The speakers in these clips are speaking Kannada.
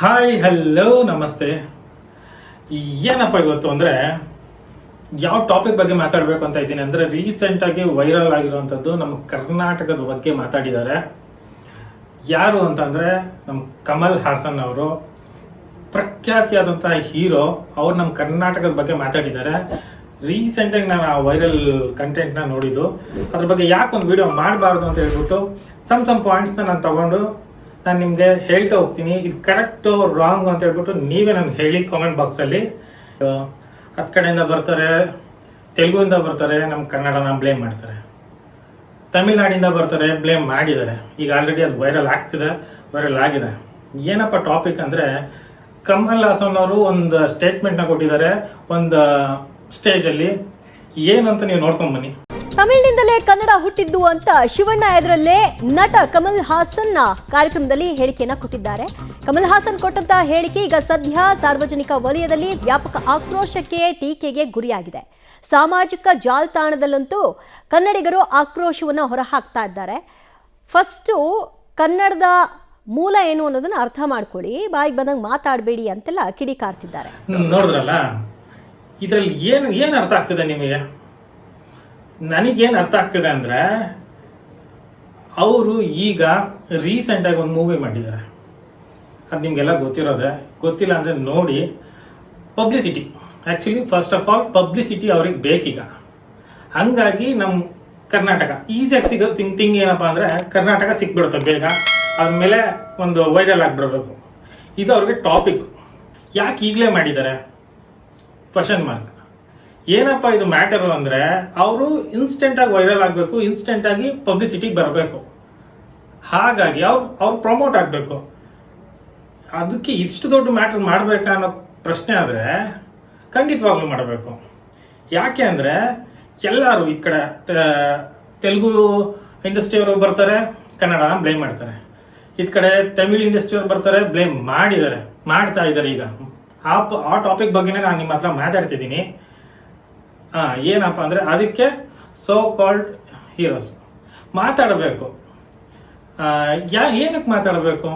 ಹಾಯ್ ಹಲೋ ನಮಸ್ತೆ. ಏನಪ್ಪ ಇವತ್ತು ಅಂದರೆ ಯಾವ ಟಾಪಿಕ್ ಬಗ್ಗೆ ಮಾತಾಡಬೇಕು ಅಂತ ಇದ್ದೀನಿ ಅಂದರೆ ರೀಸೆಂಟಾಗಿ ವೈರಲ್ ಆಗಿರುವಂತದ್ದು ನಮ್ಮ ಕರ್ನಾಟಕದ ಬಗ್ಗೆ ಮಾತಾಡಿದ್ದಾರೆ. ಯಾರು ಅಂತಂದರೆ ನಮ್ಮ ಕಮಲ್ ಹಾಸನ್ ಅವರು, ಪ್ರಖ್ಯಾತಿಯಾದಂತಹ ಹೀರೋ ಅವ್ರು ನಮ್ಮ ಕರ್ನಾಟಕದ ಬಗ್ಗೆ ಮಾತಾಡಿದ್ದಾರೆ. ರೀಸೆಂಟಾಗಿ ನಾನು ಆ ವೈರಲ್ ಕಂಟೆಂಟ್ನ ನೋಡಿದ್ದು. ಅದ್ರ ಬಗ್ಗೆ ಯಾಕೆ ಒಂದು ವಿಡಿಯೋ ಮಾಡಬಾರ್ದು ಅಂತ ಹೇಳ್ಬಿಟ್ಟು ಸಮ್ ಸಮ್ ಪಾಯಿಂಟ್ಸ್ನ ನಾನು ತಗೊಂಡು ನಾನು ನಿಮಗೆ ಹೇಳ್ತಾ ಹೋಗ್ತೀನಿ. ಇದು ಕರೆಕ್ಟು ರಾಂಗ್ ಅಂತ ಹೇಳ್ಬಿಟ್ಟು ನೀವೇ ನನಗೆ ಹೇಳಿ ಕಾಮೆಂಟ್ ಬಾಕ್ಸಲ್ಲಿ ಹತ್ತು ಕಡೆಯಿಂದ ಬರ್ತಾರೆ ತೆಲುಗುವಿಂದ ಬರ್ತಾರೆ ನಮ್ಮ ಕನ್ನಡನ ಬ್ಲೇಮ್ ಮಾಡ್ತಾರೆ. ತಮಿಳ್ನಾಡಿಂದ ಬರ್ತಾರೆ ಬ್ಲೇಮ್ ಮಾಡಿದ್ದಾರೆ. ಈಗ ಆಲ್ರೆಡಿ ಅದು ವೈರಲ್ ಆಗ್ತಿದೆ ವೈರಲ್ ಆಗಿದೆ. ಏನಪ್ಪ ಟಾಪಿಕ್ ಅಂದರೆ, ಕಮಲ್ ಹಾಸನ್ ಅವರು ಒಂದು ಸ್ಟೇಟ್ಮೆಂಟ್ನ ಕೊಟ್ಟಿದ್ದಾರೆ, ಒಂದು ಸ್ಟೇಜಲ್ಲಿ ಏನಂತ ನೀವು ನೋಡ್ಕೊಂಡ್ ಬನ್ನಿ. ತಮಿಳಿನಿಂದಲೇ ಕನ್ನಡ ಹುಟ್ಟಿದ್ದು ಅಂತ ಶಿವಣ್ಣ ಎದುರಲ್ಲೇ ನಟ ಕಮಲ್ ಹಾಸನ್ ಕಾರ್ಯಕ್ರಮದಲ್ಲಿ ಹೇಳಿಕೆಯನ್ನ ಕೊಟ್ಟಿದ್ದಾರೆ. ಕಮಲ್ ಹಾಸನ್ ಕೊಟ್ಟಂತ ಹೇಳಿಕೆ ಈಗ ಸದ್ಯ ಸಾರ್ವಜನಿಕ ವಲಯದಲ್ಲಿ ವ್ಯಾಪಕ ಆಕ್ರೋಶಕ್ಕೆ ಟೀಕೆಗೆ ಗುರಿಯಾಗಿದೆ. ಸಾಮಾಜಿಕ ಜಾಲತಾಣದಲ್ಲಂತೂ ಕನ್ನಡಿಗರು ಆಕ್ರೋಶವನ್ನು ಹೊರಹಾಕ್ತಾ ಇದ್ದಾರೆ. ಫಸ್ಟು ಕನ್ನಡದ ಮೂಲ ಏನು ಅನ್ನೋದನ್ನ ಅರ್ಥ ಮಾಡ್ಕೊಳ್ಳಿ. ಬಾಯಿಗೆ ಬಂದಂಗೆ ಮಾತಾಡಬೇಡಿ ಅಂತೆಲ್ಲ ಕಿಡಿಕಾರ್ತಿದ್ದಾರೆ. ನೋಡಿದ್ರಲ್ಲ, ಇದರಲ್ಲಿ ಏನು ಏನು ಅರ್ಥ ಆಗ್ತದೆ ನಿಮಗೆ? ನನಗೇನು ಅರ್ಥ ಆಗ್ತಿದೆ ಅಂದರೆ, ಅವರು ಈಗ ರೀಸೆಂಟಾಗಿ ಒಂದು ಮೂವಿ ಮಾಡಿದ್ದಾರೆ. ಅದು ನಿಮಗೆಲ್ಲ ಗೊತ್ತಿರೋದೆ. ಗೊತ್ತಿಲ್ಲ ಅಂದರೆ ನೋಡಿ. Publicity actually first of all publicity ಅವ್ರಿಗೆ ಬೇಕೀಗ. ಹಂಗಾಗಿ ನಮ್ಮ ಕರ್ನಾಟಕ. ಈಸಿಯಾಗಿ ಸಿಗೋ ಥಿಂಗ್ ಥಿಂಗ್ ಏನಪ್ಪ ಅಂದರೆ, ಕರ್ನಾಟಕ ಸಿಕ್ಬಿಡುತ್ತೆ ಬೇಗ. ಅದ್ಮೇಲೆ ಒಂದು ವೈರಲ್ ಆಗಿಬಿಡಬೇಕು. ಇದು ಅವ್ರಿಗೆ ಟಾಪಿಕ್ ಯಾಕೆ ಈಗಲೇ ಮಾಡಿದ್ದಾರೆ? ಕ್ವಶನ್ ಮಾರ್ಕ್ ಏನಪ್ಪ ಇದು ಮ್ಯಾಟರು ಅಂದರೆ, ಅವರು ಇನ್ಸ್ಟೆಂಟಾಗಿ ವೈರಲ್ ಆಗಬೇಕು ಇನ್ಸ್ಟೆಂಟಾಗಿ ಪಬ್ಲಿಸಿಟಿಗೆ ಬರಬೇಕು. ಹಾಗಾಗಿ ಅವ್ರು ಅವ್ರು ಪ್ರಮೋಟ್ ಆಗಬೇಕು. ಅದಕ್ಕೆ ಇಷ್ಟು ದೊಡ್ಡ ಮ್ಯಾಟ್ರ್ ಮಾಡಬೇಕಾ ಅನ್ನೋ ಪ್ರಶ್ನೆ ಆದರೆ ಖಂಡಿತವಾಗ್ಲೂ ಮಾಡಬೇಕು. ಯಾಕೆ ಅಂದರೆ, ಎಲ್ಲರೂ ಈ ಕಡೆ ತೆಲುಗು ಇಂಡಸ್ಟ್ರಿಯವರು ಬರ್ತಾರೆ ಕನ್ನಡನ ಬ್ಲೇಮ್ ಮಾಡ್ತಾರೆ. ಈ ಕಡೆ ತಮಿಳ್ ಇಂಡಸ್ಟ್ರಿಯವ್ರು ಬರ್ತಾರೆ ಬ್ಲೇಮ್ ಮಾಡಿದ್ದಾರೆ, ಮಾಡ್ತಾ ಇದ್ದಾರೆ ಈಗ. ಆ ಆ ಟಾಪಿಕ್ ಬಗ್ಗೆನೇ ನಾನು ನಿಮ್ಮ ಹತ್ರ ಮಾತಾಡ್ತಿದ್ದೀನಿ. ಆ, ಏನಪ್ಪ ಅಂದರೆ ಅದಕ್ಕೆ ಸೋ ಕಾಲ್ಡ್ ಹೀರೋಸ್ ಮಾತಾಡಬೇಕು ಯಾ ಏನಕ್ಕೆ ಮಾತಾಡಬೇಕು?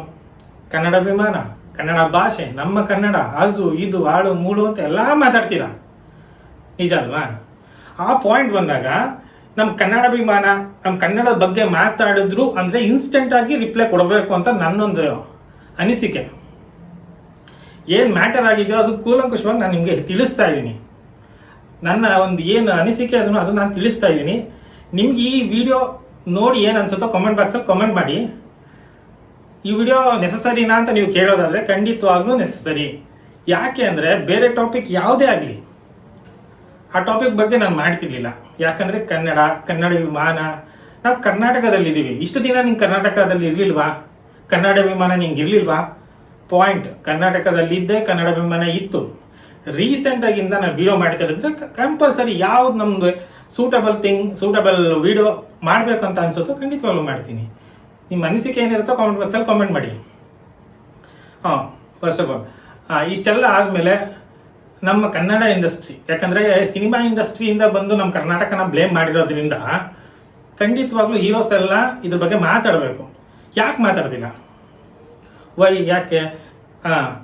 ಕನ್ನಡ ಅಭಿಮಾನ ಕನ್ನಡ ಭಾಷೆ ನಮ್ಮ ಕನ್ನಡ ಅದು ಇದು ಆಳು ಮೂಳು ಅಂತ ಎಲ್ಲ ಮಾತಾಡ್ತೀರಾ? ನಿಜ ಅಲ್ವಾ? ಆ ಪಾಯಿಂಟ್ ಬಂದಾಗ ನಮ್ಮ ಕನ್ನಡ ಅಭಿಮಾನ ನಮ್ಮ ಕನ್ನಡದ ಬಗ್ಗೆ ಮಾತಾಡಿದ್ರು ಅಂದರೆ ಇನ್ಸ್ಟೆಂಟಾಗಿ ರಿಪ್ಲೈ ಕೊಡಬೇಕು ಅಂತ ನನ್ನೊಂದು ಅನಿಸಿಕೆ. ಏನು ಮ್ಯಾಟರ್ ಆಗಿದೆಯೋ ಅದು ಕೂಲಂಕುಷವಾಗಿ ನಾನು ನಿಮಗೆ ತಿಳಿಸ್ತಾ ಇದ್ದೀನಿ. ನನ್ನ ಒಂದು ಏನು ಅನಿಸಿಕೆ ಅದನ್ನು ಅದು ನಾನು ತಿಳಿಸ್ತಾ ಇದ್ದೀನಿ. ನಿಮ್ಗೆ ಈ ವಿಡಿಯೋ ನೋಡಿ ಏನು ಅನ್ಸುತ್ತೋ ಕಾಮೆಂಟ್ ಬಾಕ್ಸಲ್ಲಿ ಕಾಮೆಂಟ್ ಮಾಡಿ. ಈ ವಿಡಿಯೋ ನೆಸಸರಿನಾ ಅಂತ ನೀವು ಕೇಳೋದಾದ್ರೆ ಖಂಡಿತವಾಗ್ಲೂ ನೆಸಸರಿ ಯಾಕೆ ಅಂದರೆ ಬೇರೆ ಟಾಪಿಕ್ ಯಾವುದೇ ಆಗಲಿ, ಆ ಟಾಪಿಕ್ ಬಗ್ಗೆ ನಾನು ಮಾಡ್ತಿರ್ಲಿಲ್ಲ. ಯಾಕಂದರೆ ಕನ್ನಡ ಕನ್ನಡ ವಿಮಾನ, ನಾವು ಕರ್ನಾಟಕದಲ್ಲಿದ್ದೀವಿ. ಇಷ್ಟು ದಿನ ನಿಂಗೆ ಕರ್ನಾಟಕದಲ್ಲಿ ಇರಲಿಲ್ವಾ? ಕನ್ನಡ ವಿಮಾನ ನಿಂಗೆ ಇರಲಿಲ್ವಾ? ಪಾಯಿಂಟ್ ಕರ್ನಾಟಕದಲ್ಲಿದ್ದೇ ಕನ್ನಡ ವಿಮಾನ ಇತ್ತು. ರೀಸೆಂಟ್ ಆಗಿಂದ ನಾನು ವಿಡಿಯೋ ಮಾಡ್ತಿರೋದ್ರೆ ಕಂಪಲ್ಸರಿ ಯಾವ್ದು ನಮ್ದು ಸೂಟಬಲ್ ಥಿಂಗ್ ಸೂಟಬಲ್ ವಿಡಿಯೋ ಮಾಡ್ಬೇಕಂತ ಅನ್ಸುತ್ತೋ ಖಂಡಿತವಾಗ್ಲೂ ಮಾಡ್ತೀನಿ. ನಿಮ್ಮ ಅನಿಸಿಕೆ ಏನಿರುತ್ತೋ ಕಾಮೆಂಟ್ ಬಾಕ್ಸಲ್ಲಿ ಕಾಮೆಂಟ್ ಮಾಡಿ. ಹಾಂ ಫಸ್ಟ್ ಆಫ್ ಆಲ್ ಇಷ್ಟೆಲ್ಲ ಆದಮೇಲೆ ನಮ್ಮ ಕನ್ನಡ ಇಂಡಸ್ಟ್ರಿ ಯಾಕಂದ್ರೆ ಸಿನಿಮಾ ಇಂಡಸ್ಟ್ರಿಯಿಂದ ಬಂದು ನಮ್ಮ ಕರ್ನಾಟಕನ ಬ್ಲೇಮ್ ಮಾಡಿರೋದ್ರಿಂದ ಖಂಡಿತವಾಗ್ಲೂ ಹೀರೋಸ್ ಎಲ್ಲ ಇದ್ರ ಬಗ್ಗೆ ಮಾತಾಡಬೇಕು. ಯಾಕೆ ಮಾತಾಡ್ತಿಲ್ಲ ವೈ ಯಾಕೆ?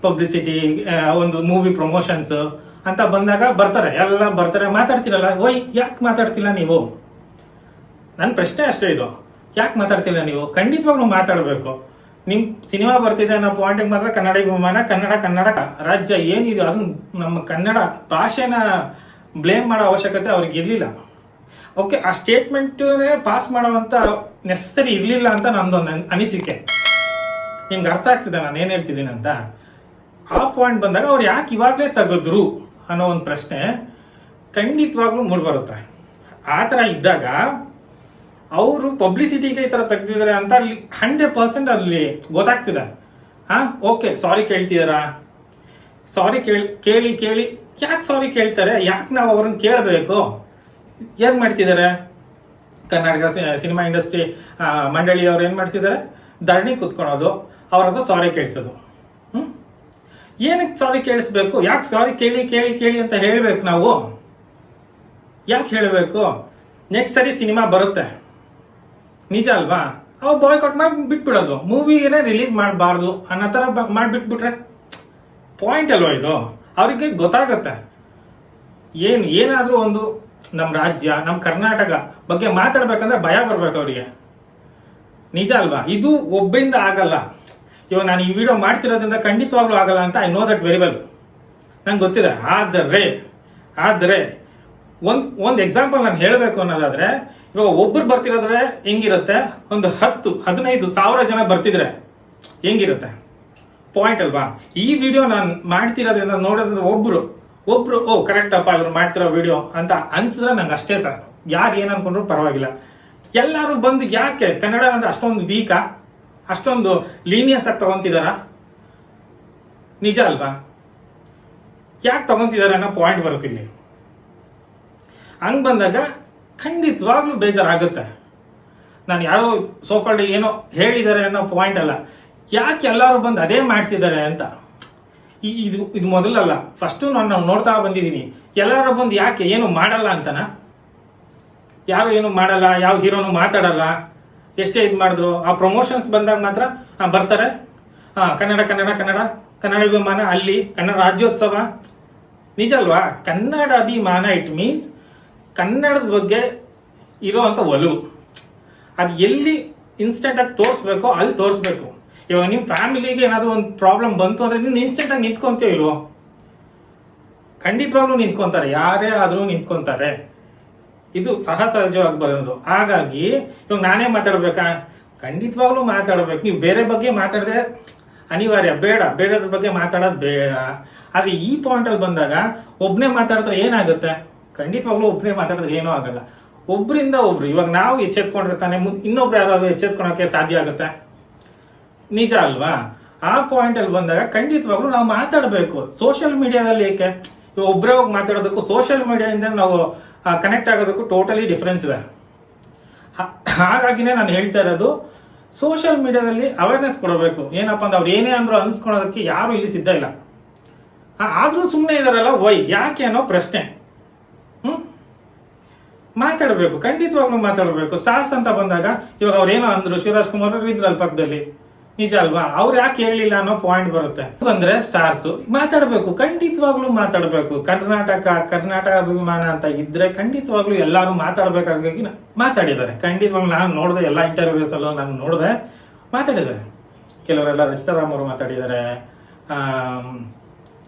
ಪಬ್ಲಿಸಿಟಿ ಒಂದು ಮೂವಿ ಪ್ರಮೋಷನ್ಸ್ ಅಂತ ಬಂದಾಗ ಬರ್ತಾರೆ. ಎಲ್ಲ ಬರ್ತಾರೆ. ಮಾತಾಡ್ತಿರಲ್ಲ, ಓಯ್, ಯಾಕೆ ಮಾತಾಡ್ತಿಲ್ಲ ನೀವು? ನನ್ನ ಪ್ರಶ್ನೆ ಅಷ್ಟೇ ಇದು. ಯಾಕೆ ಮಾತಾಡ್ತಿಲ್ಲ ನೀವು? ಖಂಡಿತವಾಗ್ಲೂ ಮಾತಾಡಬೇಕು. ನಿಮ್ ಸಿನಿಮಾ ಬರ್ತಿದೆ ಅನ್ನೋ ಪಾಯಿಂಟಿಗೆ ಮಾತ್ರ ಕನ್ನಡ ಅಭಿಮಾನ, ಕನ್ನಡ ಕನ್ನಡ ರಾಜ್ಯ ಏನಿದೆ, ಅದು ನಮ್ಮ ಕನ್ನಡ ಭಾಷೆನ ಬ್ಲೇಮ್ ಮಾಡೋ ಅವಶ್ಯಕತೆ ಅವ್ರಿಗೆ ಇರಲಿಲ್ಲ. ಓಕೆ ಆ ಸ್ಟೇಟ್ಮೆಂಟ್ ಪಾಸ್ ಮಾಡೋವಂಥ ನೆಸಸರಿ ಇರಲಿಲ್ಲ ಅಂತ ಅನ್- ಅನಿಸಿಕೆ. ನಿಮ್ಗೆ ಅರ್ಥ ಆಗ್ತಿದೆ, ನಾನು ಏನು ಹೇಳ್ತಿದ್ದೀನಿ ಅಂತ ಆ ಪಾಯಿಂಟ್ ಬಂದಾಗ ಅವ್ರು ಯಾಕೆ ಇವಾಗಲೇ ತೆಗೆದ್ರು ಅನ್ನೋ ಒಂದು ಪ್ರಶ್ನೆ ಖಂಡಿತವಾಗ್ಲೂ ಮೂಡ್ಬರುತ್ತೆ ಆ ಥರ ಇದ್ದಾಗ ಅವರು ಪಬ್ಲಿಸಿಟಿಗೆ ಈ ಥರ ತೆಗ್ದಿದ್ದಾರೆ ಅಂತ ಅಲ್ಲಿ ಹಂಡ್ರೆಡ್ ಪರ್ಸೆಂಟ್ ಅಲ್ಲಿ ಗೊತ್ತಾಗ್ತಿದೆ. ಹಾಂ ಓಕೆ ಸಾರಿ ಕೇಳ್ತಿದಾರಾ ಸಾರಿ ಕೇಳಿ ಕೇಳಿ ಕೇಳಿ. ಯಾಕೆ ಸಾರಿ ಕೇಳ್ತಾರೆ? ಯಾಕೆ ನಾವು ಅವ್ರನ್ನ ಕೇಳಬೇಕು? ಏನು ಮಾಡ್ತಿದ್ದಾರೆ? ಕರ್ನಾಟಕ ಸಿನಿಮಾ ಇಂಡಸ್ಟ್ರಿ ಮಂಡಳಿಯವ್ರು ಏನು ಮಾಡ್ತಿದ್ದಾರೆ? ಧರಣಿ ಕುತ್ಕೊಳೋದು. ಅವ್ರ ಹತ್ರ ಸಾರಿ ಕೇಳಿಸೋದು. ಹ್ಮ್? ಏನಕ್ಕೆ ಸಾರಿ ಕೇಳಿಸ್ಬೇಕು? ಯಾಕೆ ಸಾರಿ ಕೇಳಿ ಕೇಳಿ ಕೇಳಿ ಅಂತ ಹೇಳ್ಬೇಕು ನಾವು? ಯಾಕೆ ಹೇಳಬೇಕು? ನೆಕ್ಸ್ಟ್ ಸರಿ ಸಿನಿಮಾ ಬರುತ್ತೆ. ನಿಜ ಅಲ್ವಾ? ಅವ್ ಬಾಯ್ಕಾಟ್ ಮಾಡಿ ಬಿಟ್ಬಿಡೋದು. ಮೂವಿನೇ ರಿಲೀಸ್ ಮಾಡಬಾರ್ದು ಅನ್ನೋ ಥರ ಮಾಡ್ಬಿಟ್ಬಿಟ್ರೆ ಪಾಯಿಂಟ್ ಅಲ್ವಾ ಇದು? ಅವರಿಗೆ ಗೊತ್ತಾಗತ್ತೆ. ಏನು, ಏನಾದರೂ ಒಂದು ನಮ್ಮ ರಾಜ್ಯ ನಮ್ಮ ಕರ್ನಾಟಕ ಬಗ್ಗೆ ಮಾತಾಡ್ಬೇಕಂದ್ರೆ ಭಯ ಬರ್ಬೇಕು ಅವರಿಗೆ. ನಿಜ ಅಲ್ವಾ? ಇದು ಒಬ್ಬರಿಂದ ಆಗಲ್ಲ. ಇವಾಗ ನಾನು ಈ ವಿಡಿಯೋ ಮಾಡ್ತಿರೋದ್ರಿಂದ ಖಂಡಿತವಾಗ್ಲೂ ಆಗಲ್ಲ ಅಂತ I know that very well ನಂಗೆ ಗೊತ್ತಿದೆ. ಆದರೆ ಆದರೆ, ಒಂದು ಒಂದು ಎಕ್ಸಾಂಪಲ್ ನಾನು ಹೇಳಬೇಕು ಅನ್ನೋದಾದ್ರೆ, ಇವಾಗ ಒಬ್ಬರು ಬರ್ತಿರೋದ್ರೆ ಹೆಂಗಿರುತ್ತೆ? ಒಂದು ಹತ್ತು, ಹದಿನೈದು ಸಾವಿರ ಜನ ಬರ್ತಿದ್ರೆ ಹೆಂಗಿರುತ್ತೆ? ಪಾಯಿಂಟ್ ಅಲ್ವಾ? ಈ ವಿಡಿಯೋ ನಾನು ಮಾಡ್ತಿರೋದ್ರಿಂದ ನೋಡೋದ್ರೆ ಒಬ್ರು ಒಬ್ರು, ಓ ಕರೆಕ್ಟ್ ಅಪ್ಪ ಇವ್ರು ಮಾಡ್ತಿರೋ ವಿಡಿಯೋ ಅಂತ ಅನ್ಸಿದ್ರೆ ನಂಗೆ ಅಷ್ಟೇ ಸಾಕು. ಯಾರು ಏನು ಅನ್ಕೊಂಡ್ರು ಪರವಾಗಿಲ್ಲ. ಎಲ್ಲರೂ ಬಂದು ಯಾಕೆ ಕನ್ನಡ ಅಂದ್ರೆ ಅಷ್ಟೊಂದು ವೀಕಾ ಅಷ್ಟೊಂದು ಲೀನಿಯನ್ಸ್ ಆಗಿ ತಗೊಂತಿದಾರ? ನಿಜ ಅಲ್ವಾ? ಯಾಕೆ ತಗೊಂತಿದ್ದಾರೆ ಅನ್ನೋ ಪಾಯಿಂಟ್ ಬರುತ್ತೆ ಇಲ್ಲಿ. ಹಂಗ್ ಬಂದಾಗ ಖಂಡಿತವಾಗ್ಲೂ ಬೇಜಾರಾಗುತ್ತೆ. ನಾನು ಯಾರೋ ಸೋಕಾಲ್ಡ್ ಏನೋ ಹೇಳಿದ್ದಾರೆ ಅನ್ನೋ ಪಾಯಿಂಟ್ ಅಲ್ಲ. ಯಾಕೆ ಎಲ್ಲರೂ ಬಂದು ಅದೇ ಮಾಡ್ತಿದ್ದಾರೆ ಅಂತ? ಇದು ಇದು ಮೊದಲಲ್ಲ. ಫಸ್ಟು ನಾನು ನೋಡ್ತಾ ಬಂದಿದ್ದೀನಿ. ಎಲ್ಲರೂ ಬಂದು ಯಾಕೆ ಏನು ಮಾಡಲ್ಲ ಅಂತನಾ? ಯಾರು ಏನು ಮಾಡಲ್ಲ, ಯಾವ ಹೀರೋನು ಮಾತಾಡಲ್ಲ, ಎಷ್ಟೇ ಇದು ಮಾಡಿದ್ರು, ಆ ಪ್ರಮೋಷನ್ಸ್ ಬಂದಾಗ ಮಾತ್ರ ಬರ್ತಾರೆ. ಹಾ ಕನ್ನಡ ಕನ್ನಡ ಕನ್ನಡ ಕನ್ನಡ ಅಭಿಮಾನ, ಅಲ್ಲಿ, ಕನ್ನಡ ರಾಜ್ಯೋತ್ಸವ. ನಿಜ ಅಲ್ವಾ? ಕನ್ನಡ ಅಭಿಮಾನ ಇಟ್ ಮೀನ್ಸ್ ಕನ್ನಡದ ಬಗ್ಗೆ ಇರೋವಂಥ ಒಲವು. ಅದು ಎಲ್ಲಿ ಇನ್ಸ್ಟೆಂಟಾಗಿ ತೋರಿಸ್ಬೇಕೋ, ಅಲ್ಲಿ ತೋರಿಸ್ಬೇಕು. ಇವಾಗ ನಿಮ್ಮ ಫ್ಯಾಮಿಲಿಗೆ ಏನಾದರೂ ಒಂದು ಪ್ರಾಬ್ಲಮ್ ಬಂತು ಅಂದ್ರೆ ನೀನು ಇನ್ಸ್ಟೆಂಟಾಗಿ ನಿಂತ್ಕೊಂತೀವಿ ಇಲ್ವೋ? ಖಂಡಿತವಾಗ್ಲೂ ನಿಂತ್ಕೊಂತಾರೆ. ಯಾರೇ ಆದರೂ ನಿಂತ್ಕೊಂತಾರೆ. ಇದು ಸಹಸಹಜವಾಗಿ ಬರೋದು. ಹಾಗಾಗಿ, ಇವಾಗ ನಾನೇ ಮಾತಾಡ್ಬೇಕಾ? ಖಂಡಿತವಾಗ್ಲೂ ಮಾತಾಡ್ಬೇಕು. ನೀವು ಬೇರೆ ಬಗ್ಗೆ ಮಾತಾಡದೆ ಅನಿವಾರ್ಯ. ಬೇಡ. ಬೇಡದ್ರ ಬಗ್ಗೆ ಮಾತಾಡೋದು ಬೇಡ. ಆದ್ರೆ ಈ ಪಾಯಿಂಟ್ ಅಲ್ಲಿ ಬಂದಾಗ ಒಬ್ಬನೇ ಮಾತಾಡಿದ್ರೆ ಏನಾಗುತ್ತೆ? ಖಂಡಿತವಾಗ್ಲೂ ಒಬ್ಬನೇ ಮಾತಾಡಿದ್ರೆ ಏನೂ ಆಗಲ್ಲ. ಒಬ್ಬರಿಂದ ಒಬ್ರು. ಇವಾಗ ನಾವು ಎಚ್ಚೆತ್ಕೊಂಡಿರ್ತಾನೆ. ಇನ್ನೊಬ್ರು ಯಾರಾದ್ರೂ ಎಚ್ಚೆತ್ಕೊಳಕ್ಕೆ ಸಾಧ್ಯ ಆಗುತ್ತೆ? ನಿಜ ಅಲ್ವಾ? ಆ ಪಾಯಿಂಟ್ ಅಲ್ಲಿ ಬಂದಾಗ ಖಂಡಿತವಾಗ್ಲೂ ನಾವು ಮಾತಾಡಬೇಕು. ಸೋಷಿಯಲ್ ಮೀಡಿಯಾದಲ್ಲಿ ಏಕೆ? ಇವಾಗ ಒಬ್ಬರೇ ಹೋಗಿ ಮಾತಾಡೋದಕ್ಕೂ ಸೋಷಿಯಲ್ ಮೀಡಿಯಾದಿಂದ ನಾವು ಕನೆಕ್ಟ್ ಆಗೋದಕ್ಕೂ ಟೋಟಲಿ ಡಿಫ್ರೆನ್ಸ್ ಇದೆ. ಹಾಗಾಗಿನೇ ನಾನು ಹೇಳ್ತಾ ಇರೋದು ಸೋಷಿಯಲ್ ಮೀಡಿಯಾದಲ್ಲಿ ಅವೇರ್ನೆಸ್ ಕೊಡಬೇಕು. ಏನಪ್ಪ ಅಂದ್ರೆ ಅವ್ರು ಏನೇ ಅಂದ್ರೂ ಅನ್ಸ್ಕೊಳೋದಕ್ಕೆ ಯಾರು ಇಲ್ಲಿ ಸಿದ್ಧ ಇಲ್ಲ. ಆದರೂ ಸುಮ್ಮನೆ ಇದಾರಲ್ಲ ವೈ ಯಾಕೆ ಅನ್ನೋ ಪ್ರಶ್ನೆ. ಹ್ಮ್? ಮಾತಾಡಬೇಕು, ಖಂಡಿತವಾಗ್ಲೂ ಮಾತಾಡಬೇಕು. ಸ್ಟಾರ್ಸ್ ಅಂತ ಬಂದಾಗ ಇವಾಗ ಏನೋ ಅಂದ್ರು, ಶಿವರಾಜ್ ಕುಮಾರ್ ಅವ್ರು ಇದ್ರಲ್ಲಿ ಪಕ್ಕದಲ್ಲಿ. ನಿಜ ಅಲ್ವಾ? ಅವ್ರು ಯಾಕೆ ಹೇಳಲಿಲ್ಲ ಅನ್ನೋ ಪಾಯಿಂಟ್ ಬರುತ್ತೆ. ಅಂದ್ರೆ ಸ್ಟಾರ್ಸ್ ಮಾತಾಡಬೇಕು, ಖಂಡಿತವಾಗ್ಲೂ ಮಾತಾಡಬೇಕು. ಕರ್ನಾಟಕ ಕರ್ನಾಟಕ ಅಭಿಮಾನ ಅಂತ ಇದ್ರೆ ಖಂಡಿತವಾಗ್ಲೂ ಎಲ್ಲಾರು ಮಾತಾಡಬೇಕಾಗಿ ಮಾತಾಡಿದ್ದಾರೆ. ಖಂಡಿತವಾಗ್ಲೂ ನಾನು ನೋಡಿದೆ ಎಲ್ಲ ಇಂಟರ್ವ್ಯೂಸ್ ಅಲ್ಲೂ ನಾನು ನೋಡಿದೆ ಮಾತಾಡಿದ್ದಾರೆ. ಕೆಲವರೆಲ್ಲ ರಚಿತಾರಾಮ್ ಅವರು ಮಾತಾಡಿದ್ದಾರೆ.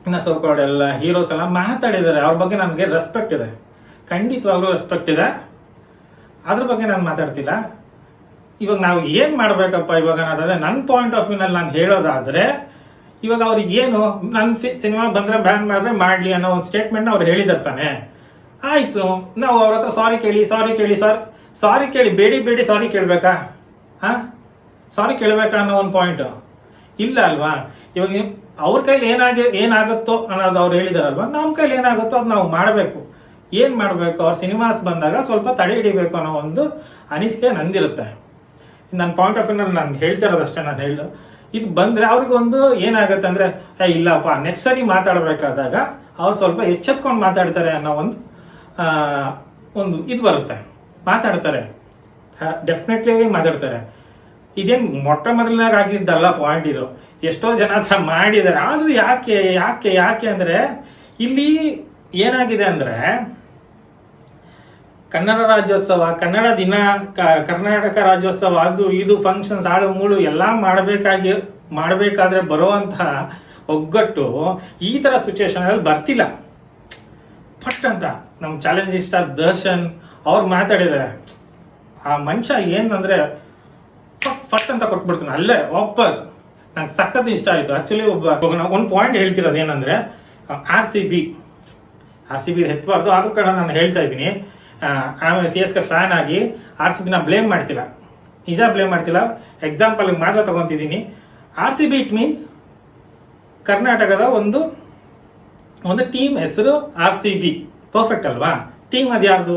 ಇನ್ನ ಸ್ವಲ್ಪ ಎಲ್ಲ ಹೀರೋಸ್ ಎಲ್ಲ ಮಾತಾಡಿದ್ದಾರೆ. ಅವ್ರ ಬಗ್ಗೆ ನಮಗೆ ರೆಸ್ಪೆಕ್ಟ್ ಇದೆ. ಖಂಡಿತವಾಗ್ಲೂ ರೆಸ್ಪೆಕ್ಟ್ ಇದೆ. ಅದ್ರ ಬಗ್ಗೆ ನಾನು ಮಾತಾಡ್ತಿಲ್ಲ. ಇವಾಗ ನಾವು ಏನ್ ಮಾಡ್ಬೇಕಪ್ಪ ಇವಾಗ ಅನ್ನೋದಾದ್ರೆ ನನ್ನ ಪಾಯಿಂಟ್ ಆಫ್ ವ್ಯೂನಲ್ಲಿ ನಾನು ಹೇಳೋದಾದ್ರೆ, ಇವಾಗ ಅವ್ರಿಗೆ ಏನು ನನ್ನ ಸಿನಿಮಾ ಬಂದ್ರೆ ಬ್ಯಾನ್ ಮಾಡಿದ್ರೆ ಮಾಡ್ಲಿ ಅನ್ನೋ ಒಂದು ಸ್ಟೇಟ್ಮೆಂಟ್ ಅವ್ರು ಹೇಳಿದಿರ್ತಾನೆ ಆಯಿತು, ನಾವು ಅವ್ರ ಹತ್ರ ಸಾರಿ ಕೇಳಿ ಸಾರಿ ಕೇಳಿ ಸಾರಿ ಸಾರಿ ಕೇಳಿ, ಬೇಡಿ ಬೇಡಿ ಸಾರಿ ಕೇಳ್ಬೇಕಾ? ಹಾ? ಸಾರಿ ಕೇಳ್ಬೇಕಾ ಅನ್ನೋ ಒಂದು ಪಾಯಿಂಟ್ ಇಲ್ಲ ಅಲ್ವಾ? ಇವಾಗ ಅವ್ರ ಕೈಲಿ ಏನಾಗಿ ಏನಾಗುತ್ತೋ ಅನ್ನೋದು ಅವ್ರು ಹೇಳಿದಾರಲ್ವಾ? ನಮ್ಮ ಕೈಲಿ ಏನಾಗುತ್ತೋ ಅದು ನಾವು ಮಾಡಬೇಕು. ಏನ್ ಮಾಡಬೇಕು? ಅವ್ರ ಸಿನಿಮಾಸ್ ಬಂದಾಗ ಸ್ವಲ್ಪ ತಡೆ ಹಿಡಿಬೇಕು ಅನ್ನೋ ಒಂದು ಅನಿಸಿಕೆ ನಂದಿರುತ್ತೆ. ನನ್ನ ಪಾಯಿಂಟ್ ಆಫ್ ವ್ಯೂನಲ್ಲಿ ನಾನು ಹೇಳ್ತಾ ಇರೋದಷ್ಟೇ ನಾನು ಹೇಳು ಇದು ಬಂದ್ರೆ ಅವ್ರಿಗೊಂದು ಏನಾಗುತ್ತೆ ಅಂದ್ರೆ, ಏ, ಇಲ್ಲಪ್ಪ ನೆಕ್ಸ್ಟ್ ಸರಿ ಮಾತಾಡಬೇಕಾದಾಗ ಅವ್ರು ಸ್ವಲ್ಪ ಎಚ್ಚೆತ್ಕೊಂಡು ಮಾತಾಡ್ತಾರೆ ಅನ್ನೋ ಒಂದು ಒಂದು ಇದು ಬರುತ್ತೆ. ಮಾತಾಡ್ತಾರೆ. ಡೆಫಿನೆಟ್ಲಿ ಮಾತಾಡ್ತಾರೆ. ಇದೇನ್ ಮೊಟ್ಟ ಮೊದಲನಾಗ ಆಗಿದ್ದಲ್ಲ ಪಾಯಿಂಟ್ ಇದು. ಎಷ್ಟೋ ಜನ ಹತ್ರ ಮಾಡಿದ್ದಾರೆ. ಆದರೂ ಯಾಕೆ ಯಾಕೆ ಯಾಕೆ ಅಂದ್ರೆ, ಇಲ್ಲಿ ಏನಾಗಿದೆ ಅಂದ್ರೆ ಕನ್ನಡ ರಾಜ್ಯೋತ್ಸವ, ಕನ್ನಡ ದಿನ ಕರ್ನಾಟಕ ರಾಜ್ಯೋತ್ಸವ, ಅದು, ಇದು ಫಂಕ್ಷನ್ಸ್ ಆಳು, ಮೂಳು, ಎಲ್ಲ ಮಾಡಬೇಕಾಗಿ, ಮಾಡಬೇಕಾದ್ರೆ ಬರುವಂತಹ ಒಗ್ಗಟ್ಟು ಈ ತರ ಸಿಚುವೇಶನ್ ಅಲ್ಲಿ ಬರ್ತಿಲ್ಲ. ಫಸ್ಟ್ ಅಂತ ನಮ್ಮ ಚಾಲೆಂಜ್ ಸ್ಟಾರ್ ದರ್ಶನ್ ಅವ್ರು ಮಾತಾಡಿದ್ದಾರೆ ಆ ಮನುಷ್ಯ ಏನಂದ್ರೆ ಫಟ್ ಫಟ್ ಅಂತ ಕೊಟ್ಬಿಡ್ತಾನೆ. ಅಲ್ಲೇ, ವಾಪಸ್. ನಂಗೆ ಸಖತ್ ಇಷ್ಟ ಆಯ್ತು. ಆ್ಯಕ್ಚುಲಿ ಒಬ್ಬ ಒಂದು ಪಾಯಿಂಟ್ ಹೇಳ್ತಿರೋದು ಏನಂದ್ರೆ R C B R C B ಹೆತ್ಬಾರ್ದು. ಆದ ಕಾರಣ ನಾನು ಹೇಳ್ತಾ ಇದ್ದೀನಿ. ಆಮೇಲೆ ಸಿ ಎಸ್ ಕೆ ಫ್ಯಾನ್ ಆಗಿ ಆರ್ ಸಿ ಬಿನ ಬ್ಲೇಮ್ ಮಾಡ್ತಿಲ್ಲ. ನಿಜ ಬ್ಲೇಮ್ ಮಾಡ್ತಿಲ್ಲ. ಎಕ್ಸಾಂಪಲ್ ಮಾತ್ರ ತಗೊಂತಿದ್ದೀನಿ. R C B it means ಕರ್ನಾಟಕದ ಒಂದು ಒಂದು ಟೀಮ್ ಹೆಸರು ಆರ್ ಸಿ ಬಿ ಪರ್ಫೆಕ್ಟ್ ಅಲ್ವಾ? ಟೀಮ್ ಅದು ಯಾರ್ದು?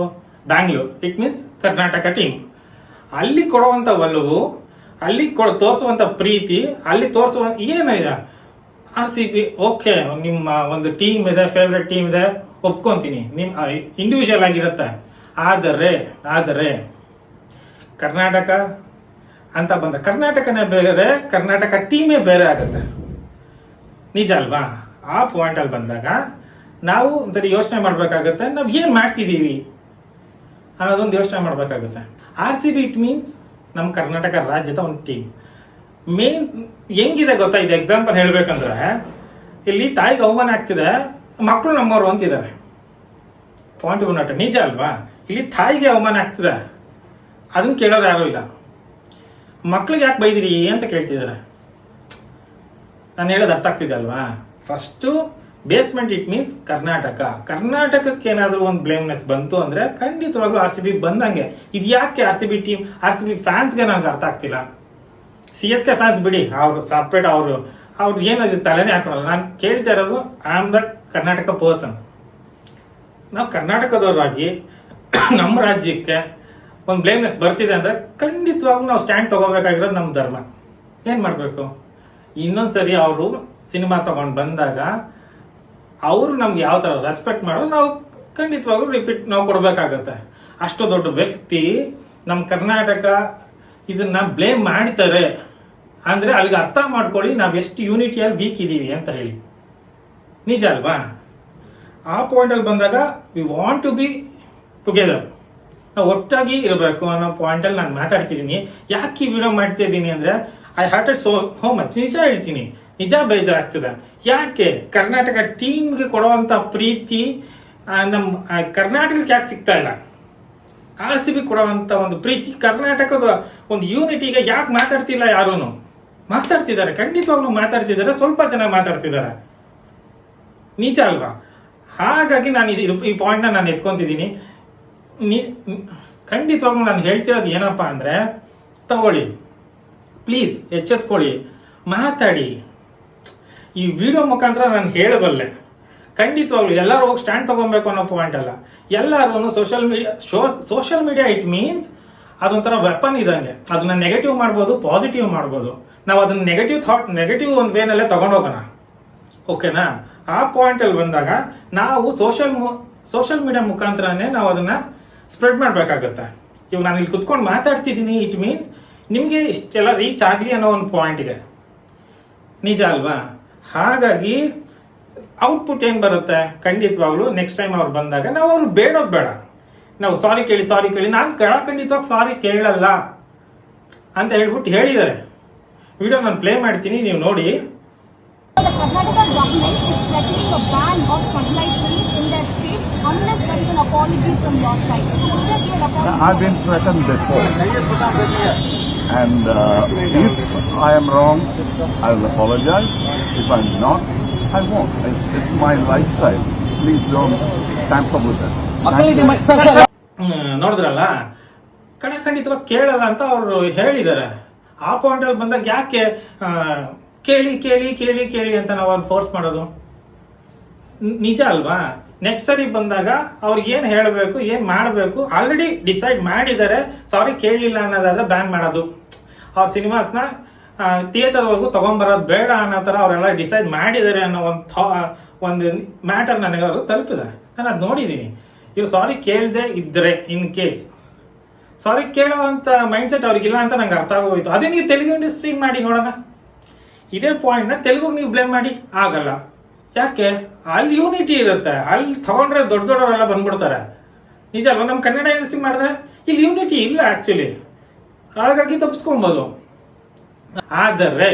Bangalore it means Karnataka team ಅಲ್ಲಿ ಕೊಡುವಂತ ಒಲವು, ಅಲ್ಲಿ ಕೊಡ, ತೋರಿಸುವಂತ ಪ್ರೀತಿ, ಅಲ್ಲಿ ತೋರಿಸುವ ಏನಿದೆ ಆರ್ ಸಿ ಬಿ ಓಕೆ ನಿಮ್ಮ ಒಂದು ಟೀಮ್ ಇದೆ ಫೇವ್ರೆಟ್ ಟೀಮ್ ಇದೆ, ಒಪ್ಕೊಂತೀನಿ. ನಿಮ್ ಇಂಡಿವಿಜುವಲ್ ಆಗಿರುತ್ತೆ. ಆದರೆ ಆದರೆ, ಕರ್ನಾಟಕ ಅಂತ ಬಂದ. ಕರ್ನಾಟಕನೇ ಬೇರೆ, ಕರ್ನಾಟಕ ಟೀಮೇ ಬೇರೆ ಆಗುತ್ತೆ. ನಿಜ ಅಲ್ವಾ? ಆ ಪಾಯಿಂಟಲ್ಲಿ ಬಂದಾಗ ನಾವು ಒಂದ್ಸರಿ ಯೋಚನೆ ಮಾಡಬೇಕಾಗುತ್ತೆ, ನಾವು ಏನು ಮಾಡ್ತಿದ್ದೀವಿ ಅನ್ನೋದೊಂದು ಯೋಚನೆ ಮಾಡಬೇಕಾಗುತ್ತೆ. R C B it means ನಮ್ಮ ಕರ್ನಾಟಕ ರಾಜ್ಯದ ಒಂದು ಟೀಮ್ ಮೇನ್ ಹೆಂಗಿದೆ ಗೊತ್ತಾ? ಇದೆ ಎಕ್ಸಾಂಪಲ್ ಹೇಳ್ಬೇಕಂದ್ರೆ, ಇಲ್ಲಿ ತಾಯಿಗೆ ಅವಮಾನ ಆಗ್ತಿದೆ ಮಕ್ಕಳು ನಮ್ಮವರು ಅಂತಿದ್ದಾರೆ. ಪಾಯಿಂಟ್ ಗುಣಾಟ ನಿಜ ಅಲ್ವಾ? ಇಲ್ಲಿ ತಾಯಿಗೆ ಅವಮಾನ ಆಗ್ತಿದೆ. ಅದನ್ನ ಕೇಳೋರು ಯಾರೂ ಇಲ್ಲ. ಮಕ್ಳಿಗೆ ಯಾಕೆ ಬೈದಿರಿ ಅಂತ ಕೇಳ್ತಿದ್ದಾರೆ ನಾನು ಹೇಳೋದು ಅರ್ಥ ಆಗ್ತಿದೆ ಅಲ್ವಾ? First basement it means Karnataka. ಕರ್ನಾಟಕಕ್ಕೆ ಏನಾದರೂ ಒಂದು ಬ್ಲೇಮ್ನೆಸ್ ಬಂತು ಅಂದ್ರೆ ಖಂಡಿತವಾಗ್ಲೂ ಆರ್ ಸಿ ಬಿ ಬಂದಂಗೆ. ಇದು ಯಾಕೆ R C B team R C B ಫ್ಯಾನ್ಸ್ಗೆ ನನಗೆ ಅರ್ಥ ಆಗ್ತಿಲ್ಲ. ಸಿ ಎಸ್ ಕೆ ಫ್ಯಾನ್ಸ್ ಬಿಡಿ, ಅವರು ಸಪ್ರೇಟ್ ಅವರು. ಅವ್ರು ಏನದು ತಲೆನೇ ಹಾಕೊಳಲ್ಲ. ನಾನು ಕೇಳ್ತಾ ಇರೋದು I am the Karnataka person ನಾವು ಕರ್ನಾಟಕದವರಾಗಿ ನಮ್ಮ ರಾಜ್ಯಕ್ಕೆ ಒಂದು ಬ್ಲೇಮ್ನೆಸ್ ಬರ್ತಿದೆ ಅಂದರೆ ಖಂಡಿತವಾಗ್ಲೂ ನಾವು ಸ್ಟ್ಯಾಂಡ್ ತಗೋಬೇಕಾಗಿರೋದು ನಮ್ಮ ಧರ್ಮ. ಏನು ಮಾಡಬೇಕು? ಇನ್ನೊಂದು ಸರಿ ಅವರು ಸಿನಿಮಾ ತಗೊಂಡು ಬಂದಾಗ ಅವರು ನಮ್ಗೆ ಯಾವ ಥರ ರೆಸ್ಪೆಕ್ಟ್ ಮಾಡೋದು ನಾವು ಖಂಡಿತವಾಗ್ಲೂ ರಿಪೀಟ್ ನಾವು ಕೊಡಬೇಕಾಗತ್ತೆ. ಅಷ್ಟು ದೊಡ್ಡ ವ್ಯಕ್ತಿ ನಮ್ಮ ಕರ್ನಾಟಕ ಇದನ್ನ ಬ್ಲೇಮ್ ಮಾಡ್ತಾರೆ. ಅಂದರೆ ಅಲ್ಲಿಗೆ ಅರ್ಥ ಮಾಡ್ಕೊಳ್ಳಿ ನಾವು ಎಷ್ಟು ಯೂನಿಟಿಯಲ್ಲಿ ವೀಕ್ ಇದ್ದೀವಿ ಅಂತ ಹೇಳಿ. ನಿಜ ಅಲ್ವಾ? ಆ ಪಾಯಿಂಟಲ್ಲಿ ಬಂದಾಗ we want to be together ನಾವು ಒಟ್ಟಾಗಿ ಇರಬೇಕು ಅನ್ನೋ ಪಾಯಿಂಟಲ್ಲಿ ನಾನು ಮಾತಾಡ್ತಿದ್ದೀನಿ ಯಾಕೆ ಈ ವಿಡಿಯೋ ಮಾಡ್ತಾ ಇದ್ದೀನಿ ಅಂದರೆ ಐ ಹಾರ್ಟೆಡ್ ಸೋ ಹೋ ಮಚ್ ನಿಜ ಹೇಳ್ತೀನಿ. ನಿಜ ಬೇಜಾರಾಗ್ತದೆ. ಯಾಕೆ? ಕರ್ನಾಟಕ ಟೀಮ್ಗೆ ಕೊಡುವಂಥ ಪ್ರೀತಿ ನಮ್ಮ ಕರ್ನಾಟಕಕ್ಕೆ ಯಾಕೆ ಸಿಗ್ತಾ ಇಲ್ಲ? ಆರ್ ಸಿ ಬಿ ಕೊಡುವಂಥ ಒಂದು ಪ್ರೀತಿ ಕರ್ನಾಟಕದ ಒಂದು ಯೂನಿಟಿಗೆ ಯಾಕೆ ಮಾತಾಡ್ತಿಲ್ಲ ಯಾರೂ ಮಾತಾಡ್ತಿದ್ದಾರೆ. ಖಂಡಿತವಾಗ್ಲೂ ಮಾತಾಡ್ತಿದ್ದಾರೆ. ಸ್ವಲ್ಪ ಜನ ಮಾತಾಡ್ತಿದ್ದಾರೆ. ನಿಜ ಅಲ್ವಾ? ಹಾಗಾಗಿ ನಾನು ಇದು, ಈ ಪಾಯಿಂಟ್ನ ನಾನು ಎತ್ಕೊಂತಿದ್ದೀನಿ ನೀ, ಖಂಡಿತವಾಗ್ಲೂ ನಾನು ಹೇಳ್ತಿರೋದು ಏನಪ್ಪಾ ಅಂದರೆ, ತಗೊಳ್ಳಿ. ಪ್ಲೀಸ್, ಎಚ್ಚೆತ್ಕೊಳ್ಳಿ. ಮಾತಾಡಿ. ಈ ವಿಡಿಯೋ ಮುಖಾಂತರ ನಾನು ಹೇಳಬಲ್ಲೆ. ಖಂಡಿತವಾಗ್ಲೂ ಎಲ್ಲರೂ ಹೋಗಿ ಸ್ಟ್ಯಾಂಡ್ ತಗೊಬೇಕು ಅನ್ನೋ ಪಾಯಿಂಟ್ ಅಲ್ಲ. ಎಲ್ಲರೂ social media social media it means ಅದೊಂಥರ ವೆಪನ್ ಇದ್ದಂಗೆ ಅದನ್ನ ನೆಗೆಟಿವ್ ಮಾಡ್ಬೋದು ಪಾಸಿಟಿವ್ ಮಾಡ್ಬೋದು. ನಾವು ಅದನ್ನ ನೆಗೆಟಿವ್ ಥಾಟ್ ನೆಗೆಟಿವ್ ಒಂದು ವೇನಲ್ಲೇ ತಗೊಂಡೋಗೋಣ. ಓಕೆನಾ ಆ ಪಾಯಿಂಟಲ್ಲಿ ಬಂದಾಗ ನಾವು ಸೋಷಿಯಲ್ ಸೋಷಿಯಲ್ ಮೀಡಿಯಾ ಮುಖಾಂತರನೇ ನಾವು ಅದನ್ನ ಸ್ಪ್ರೆಡ್ ಮಾಡಬೇಕಾಗತ್ತೆ? ಇವಾಗ ನಾನು ಇಲ್ಲಿ ಕುತ್ಕೊಂಡು ಮಾತಾಡ್ತಿದ್ದೀನಿ ಇಟ್ ಮೀನ್ಸ್ ನಿಮಗೆ ಇಷ್ಟೆಲ್ಲ ರೀಚ್ ಆಗಲಿ ಅನ್ನೋ ಒಂದು ಪಾಯಿಂಟ್ ಇದೆ. ನಿಜ ಅಲ್ವಾ? ಹಾಗಾಗಿ ಔಟ್ಪುಟ್ ಏನು ಬರುತ್ತೆ? ಖಂಡಿತವಾಗ್ಲೂ ನೆಕ್ಸ್ಟ್ ಟೈಮ್ ಅವ್ರು ಬಂದಾಗ ನಾವು ಅವ್ರು ಬೇಡೋದು ಬೇಡ. ನಾವು ಸಾರಿ ಕೇಳಿ ಸಾರಿ ಕೇಳಿ, ನಾನು ಕೆಳ, ಖಂಡಿತವಾಗಿ ಸಾರಿ ಕೇಳಲ್ಲ ಅಂತ ಹೇಳ್ಬಿಟ್ಟು ಹೇಳಿದ್ದಾರೆ. ವಿಡಿಯೋ ನಾನು ಪ್ಲೇ ಮಾಡ್ತೀನಿ, ನೀವು ನೋಡಿ. The Karnataka government is threatening a ban of sunlight trees in their state unless there is an apology from your side. So would there be an apology? I've been threatened before. And uh, if I am wrong, I will apologize. If I'm not, I won't. It's, it's my lifestyle. Please don't tamper with it. ನೋಡಿದ್ರಲ್ಲ ಕಣ ಖಂಡಿತವಾಗಿ ಕೇಳಲ್ಲ ಅಂತ ಅವರು ಹೇಳಿದ್ದಾರೆ ಆ ಪಾಯಿಂಟಲ್ಲಿ ಬಂದಾಗ ಯಾಕೆ ಕೇಳಿ ಕೇಳಿ ಕೇಳಿ ಕೇಳಿ ಅಂತ ನಾವು ಅವ್ರು ಫೋರ್ಸ್ ಮಾಡೋದು. ನಿಜ ಅಲ್ವಾ? ನೆಕ್ಸ್ಟ್ ಸರಿ ಬಂದಾಗ ಅವ್ರಿಗೆ ಏನು ಹೇಳಬೇಕು, ಏನು ಮಾಡಬೇಕು ಆಲ್ರೆಡಿ ಡಿಸೈಡ್ ಮಾಡಿದ್ದಾರೆ ಸಾರಿ ಕೇಳಲಿಲ್ಲ ಅನ್ನೋದಾದ್ರೆ ಬ್ಯಾನ್ ಮಾಡೋದು. ಅವ್ರ ಸಿನಿಮಾಸ್ನ ಥಿಯೇಟರ್ವರೆಗೂ ತೊಗೊಂಬರೋದು ಬೇಡ ಅನ್ನೋ ಥರ ಅವರೆಲ್ಲ ಡಿಸೈಡ್ ಮಾಡಿದ್ದಾರೆ ಅನ್ನೋ ಒಂದು ಥಾ ಒಂದು ಮ್ಯಾಟರ್ ನನಗೆ ಅವರು ತಲುಪಿದೆ. ನಾನು ಅದು ನೋಡಿದ್ದೀನಿ ಇವ್ರು ಸಾರಿ ಕೇಳದೆ ಇದ್ದರೆ ಇನ್ ಕೇಸ್ ಸಾರಿ ಕೇಳೋವಂಥ ಮೈಂಡ್ಸೆಟ್ ಅವ್ರಿಗಿಲ್ಲ ಅಂತ ನಂಗೆ ಅರ್ಥ ಆಗೋಯ್ತು. ಅದೇ ನೀವು ತೆಲುಗು ಇಂಡಸ್ಟ್ರಿ ಮಾಡಿ ನೋಡೋಣ. ಇದೇ ಪಾಯಿಂಟ್ನ ತೆಲುಗುಗೆ ನೀವು ಬ್ಲೇಮ್ ಮಾಡಿ, ಆಗಲ್ಲ. ಯಾಕೆ? ಅಲ್ಲಿ ಯೂನಿಟಿ ಇರುತ್ತೆ. ಅಲ್ಲಿ ತಗೊಂಡ್ರೆ ದೊಡ್ಡ ದೊಡ್ಡವರೆಲ್ಲ ಬಂದ್ಬಿಡ್ತಾರೆ. ನಿಜ ಅಲ್ವಾ? ನಮ್ಮ ಕನ್ನಡ ಇಂಡಸ್ಟ್ರಿ ಮಾಡಿದ್ರೆ ಇಲ್ಲಿ ಯೂನಿಟಿ ಇಲ್ಲ ಆ್ಯಕ್ಚುಲಿ ಹಾಗಾಗಿ ತಪ್ಪಿಸ್ಕೊಂಬೋದು ಆದರೆ,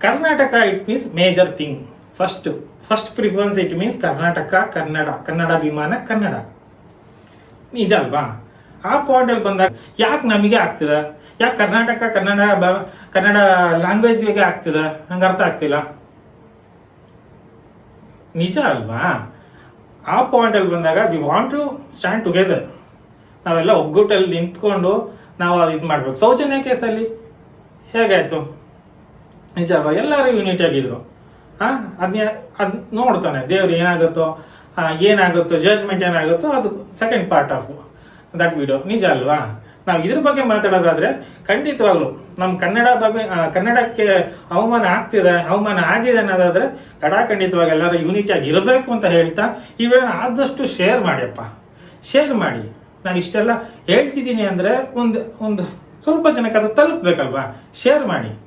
Karnataka it means major thing first first preference it means Karnataka, Kannada. Kannada ಕನ್ನಡಾಭಿಮಾನ, Kannada. ನಿಜ ಅಲ್ವಾ? ಆ ಪಾಯಿಂಟಲ್ಲಿ ಬಂದಾಗ ಯಾಕೆ ನಮಗೆ ಆಗ್ತಿದೆ? ಯಾಕೆ ಕರ್ನಾಟಕ, ಕನ್ನಡ ಕನ್ನಡ ಕನ್ನಡ ಲ್ಯಾಂಗ್ವೇಜ್ಗೆ ಆಗ್ತಿದೆ? ನಂಗೆ ಅರ್ಥ ಆಗ್ತಿಲ್ಲ. ನಿಜ ಅಲ್ವಾ? ಆ ಪಾಯಿಂಟಲ್ಲಿ ಬಂದಾಗ we want to stand together ನಾವೆಲ್ಲ ಒಗ್ಗೂಟಲ್ಲಿ ನಿಂತ್ಕೊಂಡು ನಾವು ಅದು ಇದು ಮಾಡ್ಬೇಕು. ಸೌಜನ್ಯ ಕೇಸಲ್ಲಿ ಹೇಗಾಯ್ತು? ನಿಜ ಅಲ್ವಾ? ಎಲ್ಲರೂ ಯೂನಿಟ್ ಆಗಿದ್ರು. ಹಾ ಅದನ್ನ ಅದ್ ನೋಡ್ತಾನೆ, ದೇವ್ರು ಏನಾಗುತ್ತೋ ಏನಾಗುತ್ತೋ ಜಡ್ಜ್ಮೆಂಟ್ ಏನಾಗುತ್ತೋ, ಅದು second part of that video ನಿಜ ಅಲ್ವಾ? ನಾವು ಇದ್ರ ಬಗ್ಗೆ ಮಾತಾಡೋದಾದ್ರೆ ಖಂಡಿತವಾಗ್ಲು ನಮ್ಮ ಕನ್ನಡ ಬಗ್ಗೆ ಕನ್ನಡಕ್ಕೆ ಅವಮಾನ ಆಗ್ತಿದೆ, ಅವಮಾನ ಆಗಿದೆ ಅನ್ನೋದಾದ್ರೆ ಖಂಡಿತವಾಗಿ ಎಲ್ಲರೂ ಯೂನಿಟಿ ಆಗಿ ಇರಬೇಕು ಅಂತ ಹೇಳ್ತಾ ಈ ಆದಷ್ಟು ಶೇರ್ ಮಾಡಿಯಪ್ಪ. ಶೇರ್ ಮಾಡಿ. ನಾನು ಇಷ್ಟೆಲ್ಲ ಹೇಳ್ತಿದ್ದೀನಿ ಅಂದ್ರೆ ಒಂದು ಒಂದು ಸ್ವಲ್ಪ ಜನಕ್ಕೆ ಅದು ತಲುಪಬೇಕಲ್ವಾ? ಶೇರ್ ಮಾಡಿ.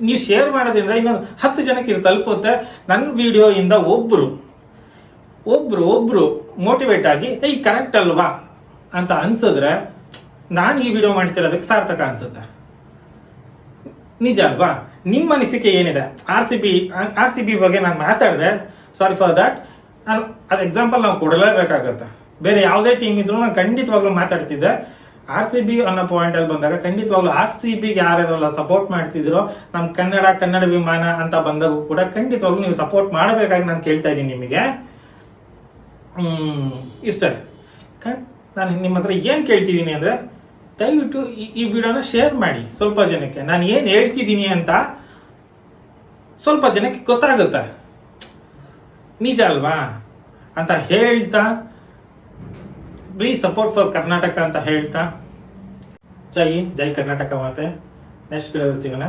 ನೀವು ಶೇರ್ ಮಾಡೋದ್ರಿಂದ ಇನ್ನೊಂದು ಹತ್ತು ಜನಕ್ಕೆ ಇದು ತಲುಪುತ್ತೆ. ನನ್ನ ವಿಡಿಯೋ ಇಂದ ಒಬ್ರು ಒಬ್ರು ಒಬ್ರು ಮೋಟಿವೇಟ್ ಆಗಿ, ಏಯ್ ಕರೆಕ್ಟ್ ಅಲ್ವಾ? ಅಂತ ಅನ್ಸಿದ್ರೆ ನಾನು ಈ ವಿಡಿಯೋ ಮಾಡ್ತಿರೋದಕ್ಕೆ ಸಾರ್ಥಕ ಅನ್ಸುತ್ತೆ. ನಿಜ ಅಲ್ವಾ? ನಿಮ್ಮ ಅನಿಸಿಕೆ ಏನಿದೆ? R C B R C B ಬಗ್ಗೆ ನಾನು ಮಾತಾಡಿದೆ ಸಾರಿ ಫಾರ್ ದಟ್ ನಾನು ಅದು ಎಕ್ಸಾಂಪಲ್ ನಾವು ಕೊಡಲೇಬೇಕಾಗತ್ತೆ. ಬೇರೆ ಯಾವುದೇ ಟೀಮ್ ಇದ್ರೂ ನಾನು ಖಂಡಿತವಾಗ್ಲೂ ಮಾತಾಡ್ತಿದ್ದೆ. ಆರ್ ಸಿ ಬಿ ಅನ್ನೋ ಪಾಯಿಂಟ್ ಅಲ್ಲಿ ಬಂದಾಗ ಖಂಡಿತವಾಗ್ಲೂ ಆರ್ ಸಿ ಬಿಗೆ ಯಾರ್ಯಾರೆಲ್ಲ ಸಪೋರ್ಟ್ ಮಾಡ್ತಿದ್ರು ನಮ್ಮ ಕನ್ನಡ ಕನ್ನಡ ವಿಮಾನ ಅಂತ ಬಂದಾಗೂ ಕೂಡ ಖಂಡಿತವಾಗ್ಲೂ ನೀವು ಸಪೋರ್ಟ್ ಮಾಡಬೇಕಾಗಿ ನಾನು ಕೇಳ್ತಾ ಇದ್ದೀನಿ ನಿಮಗೆ. ಇಷ್ಟೇ. ನಾನು ನಿಮ್ಮ ಹತ್ರ ಏನು ಕೇಳ್ತಿದ್ದೀನಿ ಅಂದರೆ ದಯವಿಟ್ಟು ಈ- ವಿಡಿಯೋನ ಶೇರ್ ಮಾಡಿ. ಸ್ವಲ್ಪ ಜನಕ್ಕೆ. ನಾನು ಏನು ಹೇಳ್ತಿದ್ದೀನಿ ಅಂತ ಸ್ವಲ್ಪ ಜನಕ್ಕೆ ಗೊತ್ತಾಗುತ್ತೆ. ನಿಜ ಅಲ್ವಾ? ಅಂತ ಹೇಳ್ತಾ ಪ್ಲೀಸ್ ಸಪೋರ್ಟ್ ಫಾರ್ ಕರ್ನಾಟಕ ಅಂತ ಹೇಳ್ತಾ. ಜೈ ಜೈ ಕರ್ನಾಟಕ ಮಾತೆ. ನೆಕ್ಸ್ಟ್ ವಿಡಿಯೋದಲ್ಲಿ ಸಿಗೋಣ.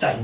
ಜೈ